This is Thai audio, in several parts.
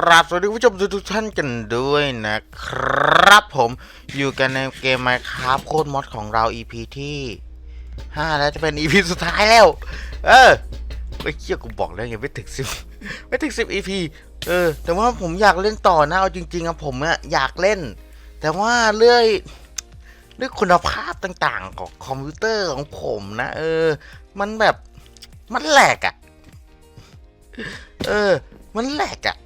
ครับสวัสดีคุณผู้ชมทุกท่านกันด้วยนะครับผมอยู่กันในเกม Minecraft โคตรมอดของเรา EP ที่ 5 แล้วจะเป็น EP สุดท้ายแล้ว เออไอ้เชี่ยกูบอกแล้วยังไม่ถึง10ไม่ถึง10 EP เออ แต่ว่าผมอยากเล่นต่อนะเอาจริงๆอะผมอะอยากเล่น แต่ว่าเรื่อยเรื่องคุณภาพต่างๆ ของคอมพิวเตอร์ของผมนะ เออ มันแบบมันแหลกอะเออ มันแหลกอะ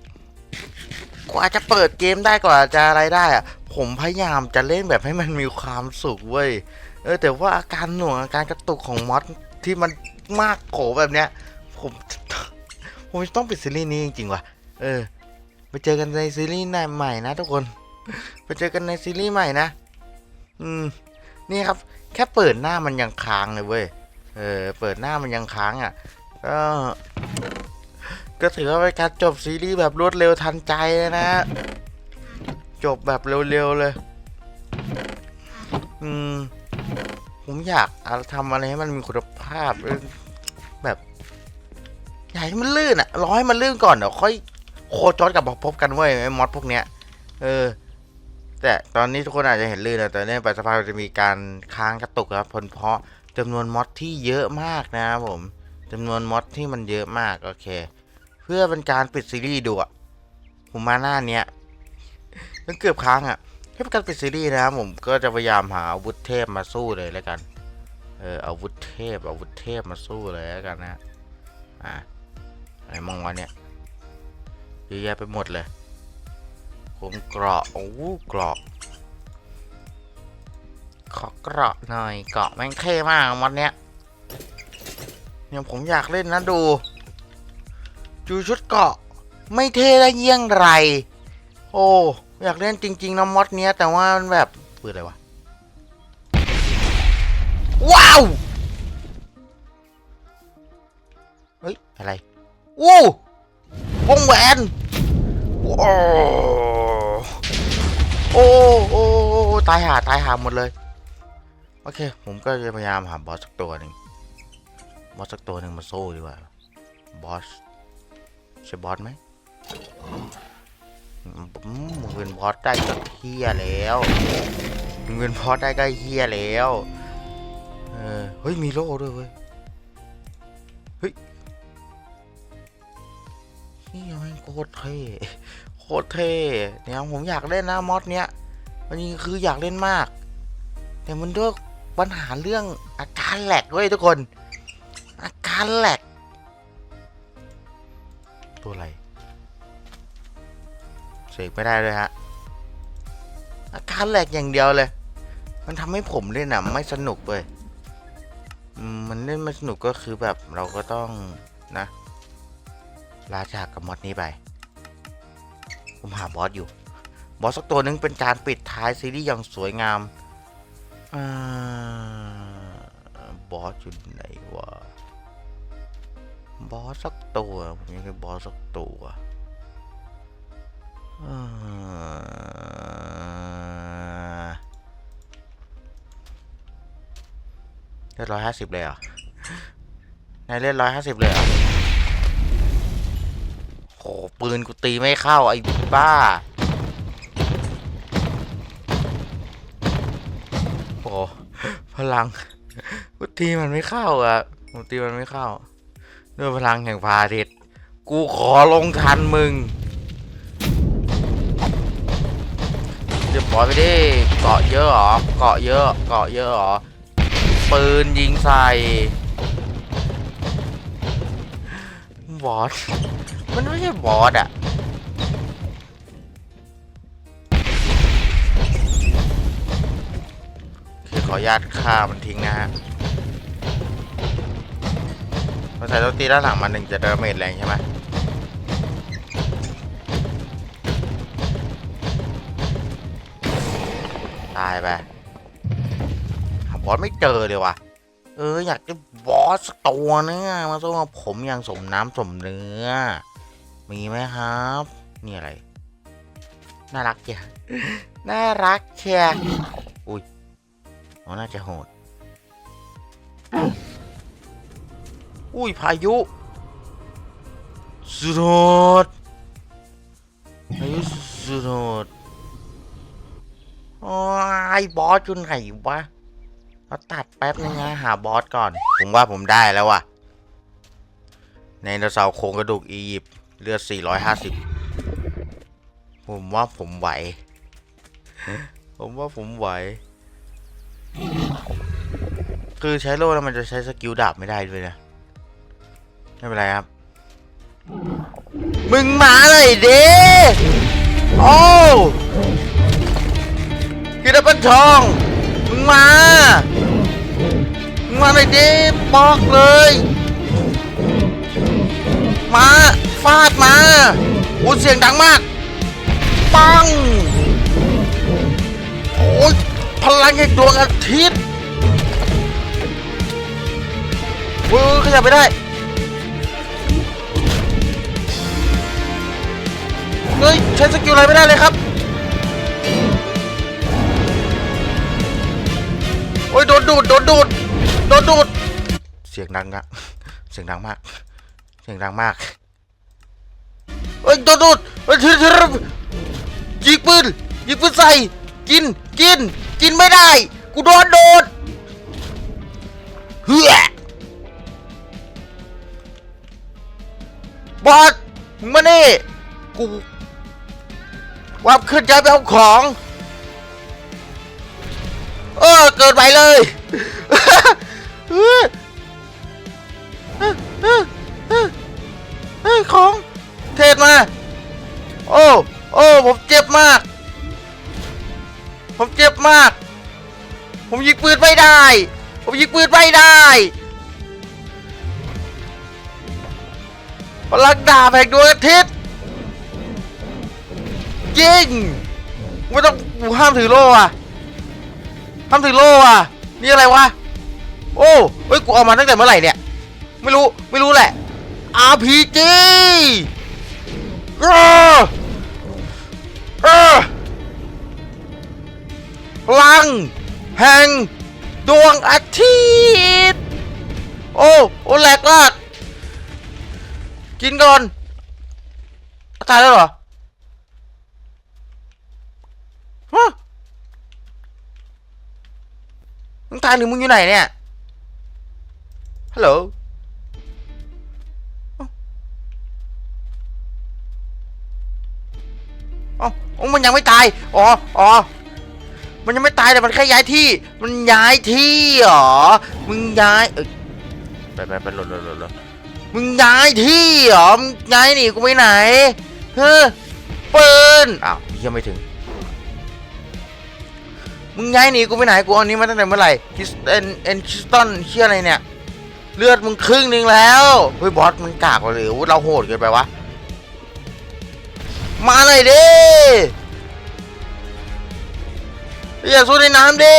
กว่าจะเปิดเกมได้กว่าจะอะไรได้อะผมพยายามจะเล่นแบบให้มันมีความสุขเว้ยเออแต่ว่าอาการหน่วงอาการกระตุกของมอสที่มันมากโขแบบเนี้ย ผมผมจะต้องปิดซีรีส์นี้จริงๆว่ะเออไปเจอกันในซีรีส์ใหม่นะทุกคน ไปเจอกันในซีรีส์ใหม่นะ อืม นี่ครับ แค่เปิดหน้ามันยังค้างเลยเว้ย เออ เปิดหน้ามันยังค้างอะก็ ก็ถือว่าเป็นการจบซีรีส์แบบรวดเร็วทันใจเลยนะ จบแบบเร็วๆเลย อืม ผมอยากอาทำอะไรให้มันมีคุณภาพแบบอยากให้มันลื่นอะรอให้มันลื่นก่อนเดี๋ยวค่อยโคจรกลับมาพบกันเว้ยไอ้มอดพวกเนี้ย เออ แต่ตอนนี้ทุกคนอาจจะเห็นลื่นนะแต่เนี่ยปัจจุบันจะมีการค้างกระตุกครับพราะเพราะจำนวนมอดที่เยอะมากนะครับผมจำนวนมอดที่มันเยอะมาก โอเค เพื่อเป็นการปิดซีรีส์ดูอะผมมาหน้าเนี้ยมันเกือบค้างอะให้เป็นการปิดซีรีส์นะครับผมก็จะพยายามหาอาวุธเทพมาสู้เลยแล้วกัน เอออาวุธเทพอาวุธเทพมาสู้เลยแล้วกันนะอ่าไอ้มองวันเนี่ยเยอะแยะไปหมดเลยผมเกราะโอ้โหเกราะขอเกราะหน่อยเกราะแม่งเท่มากวันเนี้ยเนี่ยผมอยากเล่นนะดู จูชุดเกาะ ไม่เท่ได้เยี่ยงไร โอ้อยากเล่นจริงๆนะมอดเนี้ย แต่ว่ามันแบบปืนอะไรวะ ว้าว เฮ้ย อะไรวู้วงแหวนโอ้โอ้โอ้โอ้ตายหาตายหาหมดเลย โอเค ผมก็จะพยายามหาบอสสักตัวหนึ่งบอสสักตัวหนึ่งมาสู้ดีกว่าบอส ใช่บอสไหมอืมมึงเป็นบอสได้ก็เฮียแล้วมึงเป็นบอสได้ก็เฮียแล้วเออเฮ้ยมีโล่ด้วยเว้ยเฮ้ยนี่แม่งโคตรเท่โคตรเท่เนี่ยผมอยากเล่นนะมอดเนี้ยมันนี่คืออยากเล่นมาก แต่มันด้วยปัญหาเรื่องอาการแหลกเว้ยทุกคน อาการแหลก ตัวอะไรเสกไม่ได้เลยฮะ อาการแหลกอย่างเดียวเลย มันทำให้ผมเล่นอะไม่สนุกเลยมันเล่นไม่สนุกก็คือแบบเราก็ต้องนะ ลาจากกับมอดนี้ไป ผมหาบอสอยู่ บอสสักตัวหนึงเป็นการปิดท้ายซีรีส์อย่างสวยงามอบอสอยู่ไหนวะ บอสสักตัวผมยังได้บอสสักตัวเล่นร้อยห้าสิบเลยเหรอะนายเล่นร้อยห้าสิบเลยเหรอโหปืนกูตีไม่เข้า ไอ้บ้าโอ้พลังกูตีมันไม่เข้าอะกูตีมันไม่เข้า ด้วยพลังแห่งพาทิตย์กูขอลงทันมึงเดี๋ยวปล่อยไปดิเกาะเยอะหรอเกาะเยอะเกาะเยอะหรอปืนยิงใส่บอสมันไม่ใช่บอสอะโอขออนุญาตฆ่ามันทิ้งนะฮะ ใส่ต้องตีด้านหลังมันหนึ่งจะดาเมจแรงใช่ไหมตายไปหาบอสไม่เจอเลยว่ะ เอออยากจะบอสตัวนึงอะมาสู้กับผมอย่างสมน้ำสมเนื้อ มีไหมครับ นี่อะไร น่ารักเชียน่ารักเชียอุ้ยอ๋อน่าจะโหด อุ้ยพายุสุดโทษโอ้ยบอสอยู่ไหนวะเราตัดแป๊บนึงนะหาบอสก่อน ผมว่าผมได้แล้วว่ะในดเสาโครงกระดูกอียิปต์เลือด 450 ผมว่าผมไหว ผมว่าผมไหว คือใช้โล่แล้วมันจะใช้สกิลดาบไม่ได้ด้วยนะ ไม่เป็นไรครับ มึงมาเลยเด้โอ้กินเป็นทอง มึงมา มึงมาเลยเด้บอกเลย มาฟาดมาโอ้เสียงดังมาก ปัง โอ้ยพลังแห่งดวงอาทิตย์เว้ยขยับไม่ได้ เฮ้ยใช้สกิลอะไรไม่ได้เลยครับ โอ้ยโดนดูดโดนดูดโดนดูด เสียงดังอะเสียงดังมาก เสียงดังมากเฮ้ยโดนดูดเฮ้ยทีทียิงปืนยิงปืนใส่กินกิน กินไม่ได้ กูโดนโดูดเฮ้ยบอสมึงมานี่กู วับขึ้นใจไปเอาของเออเกินไปเลยเออเออเออของเทศมา โอ้โอ้ผมเจ็บมาก ผมเจ็บมาก ผมยิงปืนไม่ได้ ผมยิงปืนไม่ได้พลังดาบแห่งดวงอาทิตย์ ยิงไม่ต้องกูห้ามถือโล่อะห้ามถือโล่อะนี่อะไรวะโอ้เฮ้ยกูเอามาตั้งแต่เมื่อไหร่เนี่ยไม่รู้ไม่รู้แหละ RPG เออเออลังแห่งดวงอาทิตย์โอ้โอ้แหลกมากกินก่อนตายแล้วเหรอ ฮะมึงตายหรือมึงอยู่ไหนเนี่ยฮัลโหลอ้าเอ้มันยังไม่ตาย อ๋ออ๋อมันยังไม่ตายแต่มันแค่ย้ายที่ มันย้ายที่เหรอ มึงย้าย เอ้ยไปไปไปหลดหลดหลดหลดมึงย้ายที่เหรอ มึงย้ายหนีกูไปไหน เฮ้อปืนอ้าวยังไม่ถึง มึงย้ายหนีกูไปไหนกูเอาอันนี้มาตั้งแต่เมื่อไหร่คริสเอ็นเอ็นคิสตันเชี่ยอะไรเนี่ย เลือดมึงครึ่งหนึงแล้วเฮ้ยบอสมันกากกว่าหรือเราโหดเกินไปวะมาเลยดิอย่าสู้ในน้ำดิ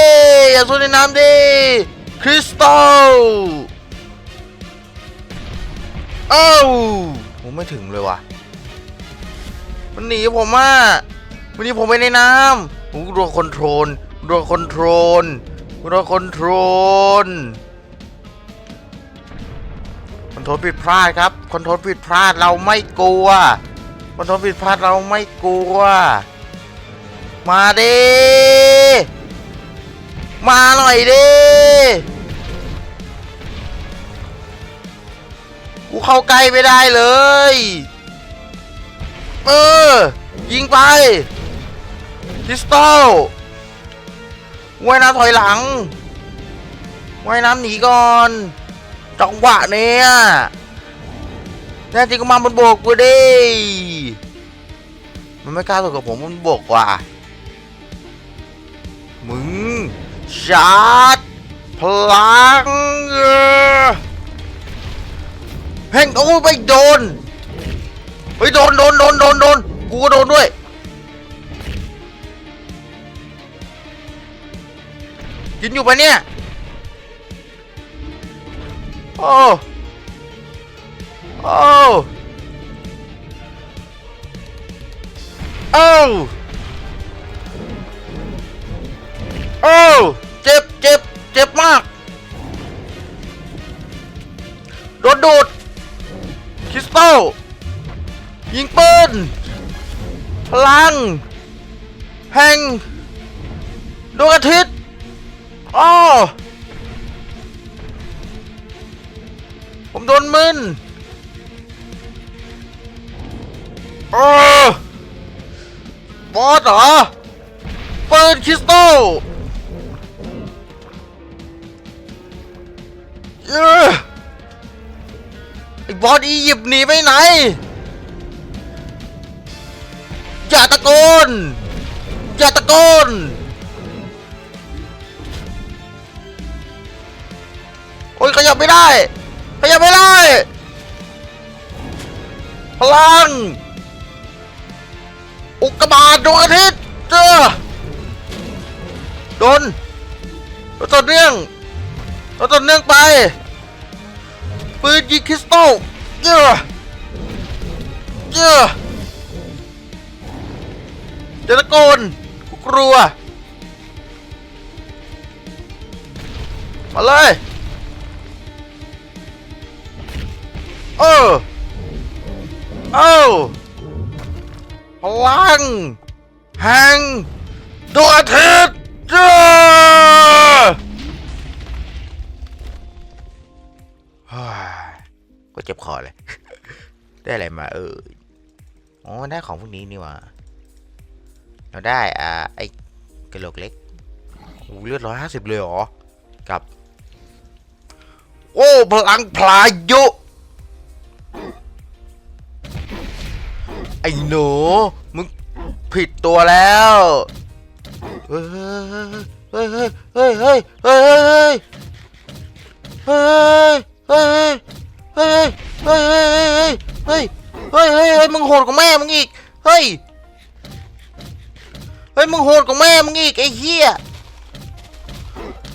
อย่าสู้ในน้ำดิคริสตัลเอ้าผมไม่ถึงเลยว่ะมันหนีผมอะมันหนีผมไปในน้ำผมโดนคอนโทรล โดนคอนโทรลโดนคอนโทรลคอนโทรลผิดพลาดครับคอนโทรลผิดพลาดเราไม่กลัวคอนโทรลผิดพลาดเราไม่กลัว มาดิมาหน่อยดิกูเข้าใกล้ไม่ได้เลย เออ ยิงไปพิสตอล ว่ายน้ำถอยหลังว่ายน้ำหนีก่อนจังหวะเนี้ยแน่จริงก็มาบนบกกูดิ มันไม่กล้าตัวกับผมบนบกว่ะมึงชาร์จพลังเออแห่งโอ้ยไปโดนไปโดนโดนโดนโดนโดนกูก็โดนด้วย กินอยู่ปะเนี่ย โอ้ โอ้ โอ้ โอ้ เจ็บ เจ็บ เจ็บมาก โดนดูด คริสตัล ยิงปืน พลัง แห่งดวงอาทิตย์ อ้อผมโดนมึนโอ้บอสเหรอปืนคริสตัลเออไอ้บอสอียิปต์หนีไปไหน อย่าตะโกน อย่าตะโกน อ้ยขยับไม่ได้ ขยับไม่ได้ พลัง อุกกาบาตดวงอาทิตย์เจอโดนรถต่อเนื่องรถต่อเนื่องไป ปืนยิงคริสตัลเจอเจอเดี๋ยวตะโกนกูกลัว มาเลย เออเอ้าพลังแห่งดวงอาทิตย์จ้าก็เจ็บคอเลย ได้อะไรมาเอออ๋อได้ของพวกนี้นี่ว่าเราได้อ่าไอ้กระโหลกเล็กโอ้เลือดร้อยห้าสิบเลยเหรอ กับ โอ้ พลังพลายุ ไอ้หนู มึงผิดตัวแล้ว เฮ้ยเฮ้ยเฮ้ยเฮ้ยเฮ้ยเฮ้ยเฮ้ยเฮ้ยเฮ้ยเฮ้ยเฮ้ยเฮ้ยเฮ้ยมึงโหดกว่าแม่มึงอีก เฮ้ย เฮ้ย มึงโหดกว่าแม่มึงอีกไอ้เหี้ย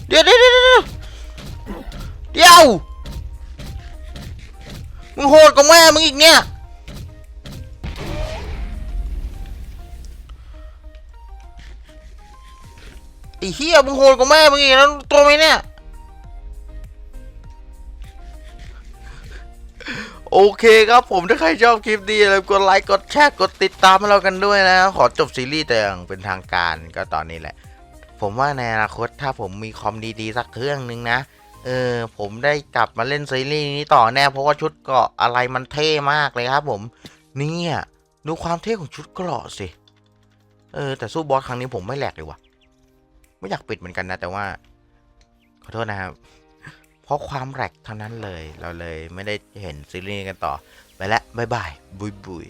เดี๋ยวเดี๋ยวเดี๋ยวเดี๋ยว มึงโหดกว่าแม่มึงอีกเนี่ย ไอ้เหี้ยมึงโหดกว่าแม่มึงอีกแล้วตัวไหมเนี่ย โอเคครับผมถ้าใครชอบคลิปนี้อย่าลืมกดไลค์ กดแชร์ กดติดตามให้เรากันด้วยนะ ขอจบซีรีส์แต่อย่างเป็นทางการก็ตอนนี้แหละ ผมว่าในอนาคตถ้าผมมีคอมดีๆสักเครื่องนึงนะ เออผมได้กลับมาเล่นซีรีส์นี้ต่อแน่เพราะว่าชุดเกราะอะไรมันเท่มากเลยครับ ผมเนี่ยดูความเท่ของชุดเกราะสิเออแต่สู้บอสครั้งนี้ผมไม่แหลกเลยว่ะ ไม่อยากปิดเหมือนกันนะ แต่ว่า ขอโทษนะครับ เพราะความแหลกเท่านั้นเลย เราเลยไม่ได้เห็นซีรีส์กันต่อ ไปแล้วบายบายบุยบุย